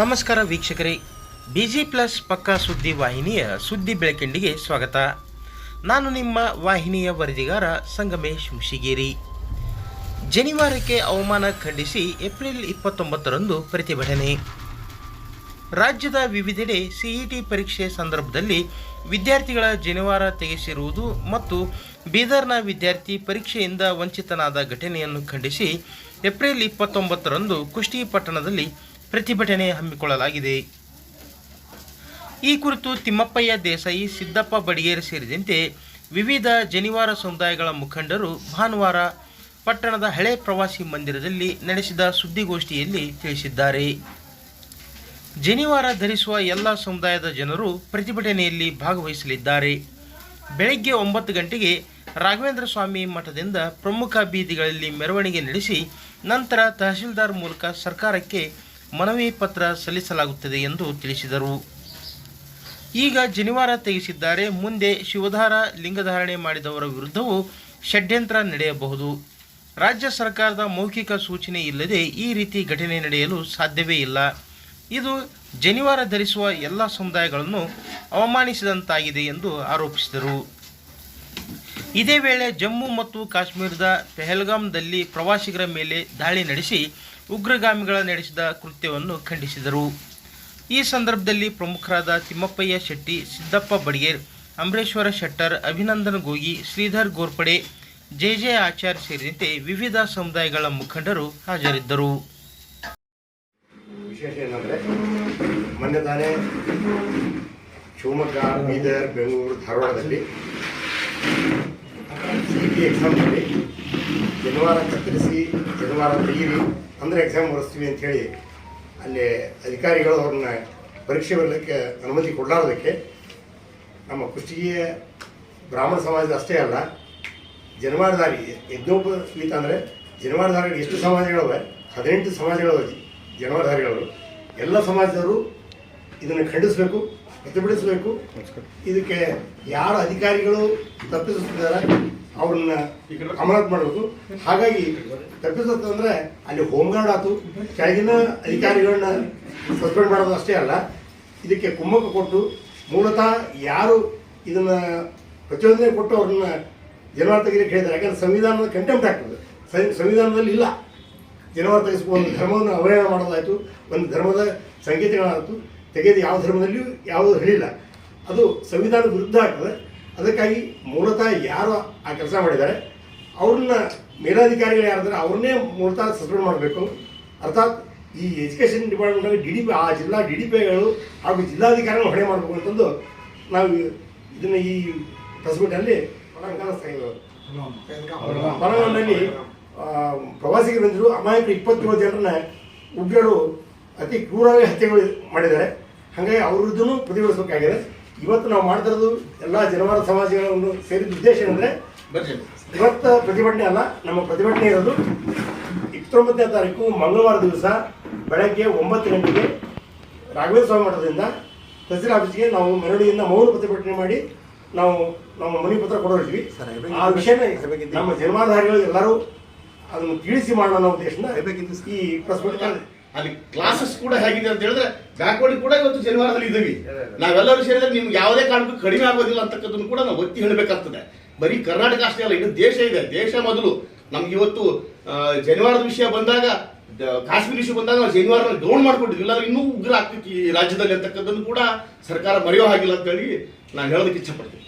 ನಮಸ್ಕಾರ ವೀಕ್ಷಕರೇ. Busy plus ಪಕ್ಕಾ ಸುದ್ದಿ ವಾಹಿನಿಯ ಸುದ್ದಿ ಬೆಳಕಿಂಡಿಗೆ ಸ್ವಾಗತ. ನಾನು ನಿಮ್ಮ ವಾಹಿನಿಯ ವರದಿಗಾರ ಸಂಗಮೇಶ್ ಮುಷಿಗೇರಿ. ಜನಿವಾರಕ್ಕೆ ಅವಮಾನ ಖಂಡಿಸಿ ಏಪ್ರಿಲ್ ಇಪ್ಪತ್ತೊಂಬತ್ತರಂದು ಪ್ರತಿಭಟನೆ. ರಾಜ್ಯದ ವಿವಿಧೆಡೆ ಸಿಇಟಿ ಪರೀಕ್ಷೆ ಸಂದರ್ಭದಲ್ಲಿ ವಿದ್ಯಾರ್ಥಿಗಳ ಜನಿವಾರ ತೆಗೆಸಿರುವುದು ಮತ್ತು ಬೀದರ್ನ ವಿದ್ಯಾರ್ಥಿ ಪರೀಕ್ಷೆಯಿಂದ ವಂಚಿತನಾದ ಘಟನೆಯನ್ನು ಖಂಡಿಸಿ ಏಪ್ರಿಲ್ ಇಪ್ಪತ್ತೊಂಬತ್ತರಂದು ಕುಷ್ಟಿ ಪಟ್ಟಣದಲ್ಲಿ ಪ್ರತಿಭಟನೆ ಹಮ್ಮಿಕೊಳ್ಳಲಾಗಿದೆ. ಈ ಕುರಿತು ತಿಮ್ಮಪ್ಪಯ್ಯ ದೇಸಾಯಿ, ಸಿದ್ದಪ್ಪ ಬಡಿಗೇರ್ ಸೇರಿದಂತೆ ವಿವಿಧ ಜನಿವಾರ ಸಮುದಾಯಗಳ ಮುಖಂಡರು ಭಾನುವಾರ ಪಟ್ಟಣದ ಹಳೆ ಪ್ರವಾಸಿ ಮಂದಿರದಲ್ಲಿ ನಡೆಸಿದ ಸುದ್ದಿಗೋಷ್ಠಿಯಲ್ಲಿ ತಿಳಿಸಿದ್ದಾರೆ. ಜನಿವಾರ ಧರಿಸುವ ಎಲ್ಲ ಸಮುದಾಯದ ಜನರು ಪ್ರತಿಭಟನೆಯಲ್ಲಿ ಭಾಗವಹಿಸಲಿದ್ದಾರೆ. ಬೆಳಗ್ಗೆ ಒಂಬತ್ತು ಗಂಟೆಗೆ ರಾಘವೇಂದ್ರ ಸ್ವಾಮಿ ಮಠದಿಂದ ಪ್ರಮುಖ ಬೀದಿಗಳಲ್ಲಿ ಮೆರವಣಿಗೆ ನಡೆಸಿ ನಂತರ ತಹಶೀಲ್ದಾರ್ ಮೂಲಕ ಸರ್ಕಾರಕ್ಕೆ ಮನವಿ ಪತ್ರ ಸಲ್ಲಿಸಲಾಗುತ್ತದೆ ಎಂದು ತಿಳಿಸಿದರು. ಈಗ ಜನಿವಾರ ತೆಗೆಸಿದ್ದಾರೆ. ಮುಂದೆ ಶಿವಧಾರ ಲಿಂಗಧಾರಣೆ ಮಾಡಿದವರ ವಿರುದ್ಧವೂ ಷಡ್ಯಂತ್ರ ನಡೆಯಬಹುದು. ರಾಜ್ಯ ಸರ್ಕಾರದ ಮೌಖಿಕ ಸೂಚನೆ ಇಲ್ಲದೆ ಈ ರೀತಿ ಘಟನೆ ನಡೆಯಲು ಸಾಧ್ಯವೇ ಇಲ್ಲ. ಇದು ಜನಿವಾರ ಧರಿಸುವ ಎಲ್ಲ ಸಮುದಾಯಗಳನ್ನು ಅವಮಾನಿಸಿದಂತಾಗಿದೆ ಎಂದು ಆರೋಪಿಸಿದರು. ಇದೇ ವೇಳೆ ಜಮ್ಮು ಮತ್ತು ಕಾಶ್ಮೀರದ ಪೆಹಲ್ಗಾಮ್ದಲ್ಲಿ ಪ್ರವಾಸಿಗರ ಮೇಲೆ ದಾಳಿ ನಡೆಸಿ ಉಗ್ರಗಾಮಿಗಳ ನಡೆಸಿದ ಕೃತ್ಯವನ್ನು ಖಂಡಿಸಿದರು. ಈ ಸಂದರ್ಭದಲ್ಲಿ ಪ್ರಮುಖರಾದ ತಿಮ್ಮಪ್ಪಯ್ಯ ಶೆಟ್ಟಿ, ಸಿದ್ದಪ್ಪ ಬಡಿಗೇರ್, ಅಂಬರೇಶ್ವರ ಶೆಟ್ಟರ್, ಅಭಿನಂದನ್ ಗೋಗಿ, ಶ್ರೀಧರ್ ಗೋರ್ಪಡೆ, ಜೆ ಜೆ ಆಚಾರ್ ಸೇರಿದಂತೆ ವಿವಿಧ ಸಮುದಾಯಗಳ ಮುಖಂಡರು ಹಾಜರಿದ್ದರು. ವಿಶೇಷ ಏನಂದರೆ, ಮೊನ್ನೆ ತಾನೇ ಶಿವಮೊಗ್ಗ, ಬೀದರ್, ಬೆಂಗಳೂರು, ಧಾರವಾಡದಲ್ಲಿ ಸಿ ಎಕ್ಸಾಮ್ ಮಾಡಿ ಶನಿವಾರ ಕತ್ತರಿಸಿ ಶನಿವಾರ ತೆಗೀರಿ ಅಂದರೆ ಎಕ್ಸಾಮ್ ಬರೆಸ್ತೀವಿ ಅಂಥೇಳಿ ಅಲ್ಲಿ ಅಧಿಕಾರಿಗಳು ಅವ್ರನ್ನ ಪರೀಕ್ಷೆ ಬರಲಿಕ್ಕೆ ಅನುಮತಿ ಕೊಡಲಾರದಕ್ಕೆ ನಮ್ಮ ಕುಷ್ಟಗಿಯ ಬ್ರಾಹ್ಮಣ ಸಮಾಜದ ಅಷ್ಟೇ ಅಲ್ಲ ಜನವಾರಧಾರಿ ಸ್ವೀತ ಅಂದರೆ ಜನವಾರಧಾರಿಗಳು ಎಷ್ಟು ಸಮಾಜಗಳವೆ? ಹದಿನೆಂಟು ಸಮಾಜಗಳವೆ ಜನವಾರಧಾರಿಗಳವರು ಎಲ್ಲ ಸಮಾಜದವರು ಇದನ್ನು ಖಂಡಿಸಬೇಕು ಪ್ರತಿಭಟಿಸಬೇಕು. ಇದಕ್ಕೆ ಯಾರ ಅಧಿಕಾರಿಗಳು ತಪ್ಪಿಸುತ್ತಿದ್ದಾರೆ ಅವ್ರನ್ನ ಅಮಾನತ್ ಮಾಡಬೇಕು ಹಾಗಾಗಿ ತಪ್ಪಿಸುತ್ತಂದ್ರೆ ಅಲ್ಲಿ ಹೋಮ್ ಗಾರ್ಡ್ ಆಯ್ತು ಕೆಳಗಿನ ಅಧಿಕಾರಿಗಳನ್ನ ಸಸ್ಪೆಂಡ್ ಮಾಡೋದು ಅಷ್ಟೇ ಅಲ್ಲ. ಇದಕ್ಕೆ ಕುಮ್ಮಕ್ಕು ಕೊಟ್ಟು ಮೂಲತಃ ಯಾರು ಇದನ್ನ ಪ್ರಚೋದನೆ ಕೊಟ್ಟು ಅವ್ರನ್ನ ಜನವಾರ ತೆಗಿಲಿಕ್ಕೆ ಹೇಳಿದ್ದಾರೆ. ಯಾಕಂದ್ರೆ ಸಂವಿಧಾನದ ಕಂಟೆಂಪ್ಟ್ ಆಗ್ತದೆ. ಸಂವಿಧಾನದಲ್ಲಿ ಇಲ್ಲ. ಜನವಾರ ಒಂದು ಧರ್ಮವನ್ನು ಅವಹೇಳನ ಮಾಡೋದಾಯಿತು ಒಂದು ಧರ್ಮದ ಸಂಕೇತಗಳಾಯಿತು. ತೆಗೆದು ಯಾವ ಧರ್ಮದಲ್ಲಿಯೂ ಯಾವುದೂ ಹೇಳಿಲ್ಲ. ಅದು ಸಂವಿಧಾನದ ವಿರುದ್ಧ ಆಗ್ತದೆ. ಅದಕ್ಕಾಗಿ ಮೂಲತಃ ಯಾರು ಆ ಕೆಲಸ ಮಾಡಿದ್ದಾರೆ, ಅವ್ರನ್ನ ಮೇಲಾಧಿಕಾರಿಗಳು ಯಾರಿದ್ದಾರೆ ಅವ್ರನ್ನೇ ಮೂಲತಃ ಸಸ್ಪೆಂಡ್ ಮಾಡಬೇಕು. ಅರ್ಥಾತ್ ಈ education department D D P, ಆ ಜಿಲ್ಲಾ ಡಿ ಡಿ ಪಿಗಳು ಹಾಗೂ ಜಿಲ್ಲಾಧಿಕಾರಿಗಳು ಹೊಣೆ ಮಾಡಬೇಕು ಅಂತಂದು ನಾವು ಇದನ್ನು ಈ ಪ್ರೆಸ್ ಮೀಟಲ್ಲಿ ಪರವನಲ್ಲಿ ಪ್ರವಾಸಿಗರು ಬಂದರು, ಅಮಾಯಕರು ಇಪ್ಪತ್ತೇಳು ಜನರನ್ನ ಉಗ್ರರು ಅತಿ ಕ್ರೂರವಾಗಿ ಹತ್ಯೆಗಳು ಮಾಡಿದ್ದಾರೆ. ಹಾಗಾಗಿ ಅವ್ರದ್ದು ಪ್ರತಿಭಟಿಸಬೇಕಾಗಿದೆ. ಇವತ್ತು ನಾವು ಮಾಡ್ತಿರೋದು ಎಲ್ಲ ಜನವಾರ ಸಮಾಜಗಳನ್ನು ಸೇರಿದ ಉದ್ದೇಶ ಏನಂದ್ರೆ ಇವತ್ತು ಪ್ರತಿಭಟನೆ ಅಲ್ಲ ನಮ್ಮ ಪ್ರತಿಭಟನೆ ಇರೋದು ಇಪ್ಪತ್ತೊಂಬತ್ತನೇ ತಾರೀಕು ಮಂಗಳವಾರ ದಿವಸ ಬೆಳಗ್ಗೆ ಒಂಬತ್ತು ಗಂಟೆಗೆ ರಾಘವೇಂದ್ರ ಸ್ವಾಮಿ ಮಠದಿಂದ ತಹಸೀಲ್ ಆಫೀಸ್ಗೆ ನಾವು ಮೆರವಣಿಗೆಯಿಂದ ಮೌನ ಪ್ರತಿಭಟನೆ ಮಾಡಿ ನಾವು ನಮ್ಮ ಮನೆ ಪತ್ರ ಕೊಡೋರಿದ್ವಿ ಆ ವಿಷಯನ ನಮ್ಮ ಜನ್ಮಾಧಾರಿಗಳು ಎಲ್ಲರೂ ಅದನ್ನು ತಿಳಿಸಿ ಮಾಡೋಣ ಅನ್ನೋ ಉದ್ದೇಶದಿಂದ ಈ ಪ್ರೆಸ್ ಮೀಟ್. ಅಲ್ಲಿ ಕ್ಲಾಸಸ್ ಕೂಡ ಹೇಗಿದೆ ಅಂತ ಹೇಳಿದ್ರೆ ಬ್ಯಾಕ್ವರ್ಡ್ ಕೂಡ ಇವತ್ತು ಜನಿವಾರದಲ್ಲಿ ಇದ್ದೀವಿ. ನಾವೆಲ್ಲರೂ ಸೇರಿದ್ರೆ ನಿಮ್ಗೆ ಯಾವುದೇ ಕಾರಣಕ್ಕೂ ಕಡಿಮೆ ಆಗೋದಿಲ್ಲ ಅಂತಕ್ಕದನ್ನು ಕೂಡ ನಾವು ಒತ್ತಿ ಹೇಳಬೇಕಾಗ್ತದೆ. ಬರೀ ಕರ್ನಾಟಕ ಅಷ್ಟೇ ಅಲ್ಲ ಇದು ದೇಶ ಇದೆ. ದೇಶ ಮೊದಲು. ನಮ್ಗೆ ಇವತ್ತು ಜನಿವಾರದ ವಿಷಯ ಬಂದಾಗ ಕಾಶ್ಮೀರ ವಿಷಯ ಬಂದಾಗ ನಾವು ಜನಿವಾರ ಡೌನ್ ಮಾಡ್ಕೊಂಡಿದ್ವಿ. ಇಲ್ಲ ಇನ್ನೂ ಉಗ್ರ ಆಗ್ತಿತ್ತು ಈ ರಾಜ್ಯದಲ್ಲಿ ಅಂತಕ್ಕದ್ದನ್ನು ಕೂಡ ಸರ್ಕಾರ ಮರೆಯೋ ಹಾಗಿಲ್ಲ ಅಂತ ಹೇಳಿ ನಾನು ಹೇಳೋದಕ್ಕೆ ಇಚ್ಛಪಡ್ತೀನಿ.